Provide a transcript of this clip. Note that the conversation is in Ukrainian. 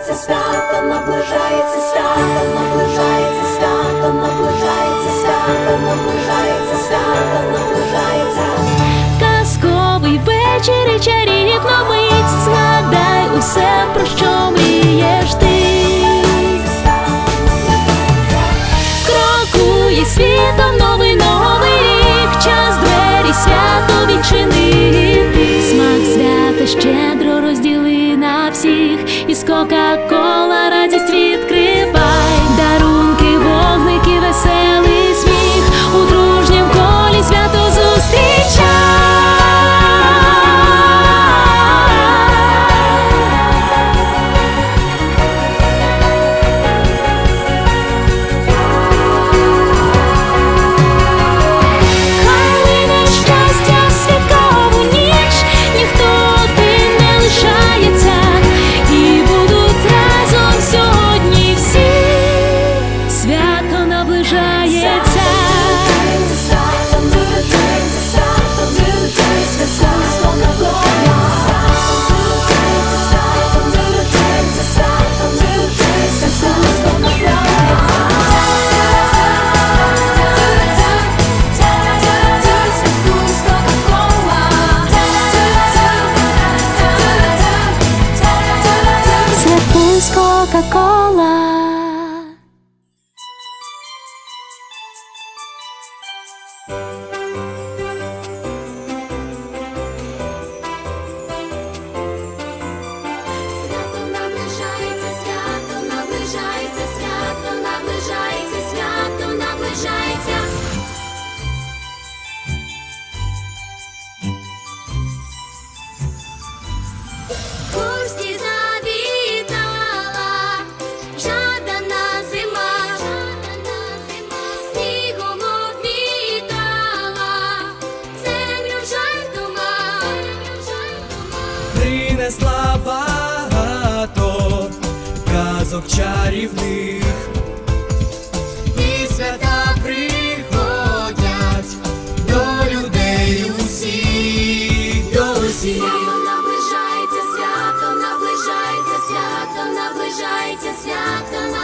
наближається свято, наближається свято, наближається свято, наближається свято, наближається свято, наближається. Казковий вечір і чарівно ми Кока-кола. принесла багато казок чарівних, і свята приходять до людей усіх, до усіх. Свято наближається, свято наближається, свято наближається, свято наближається.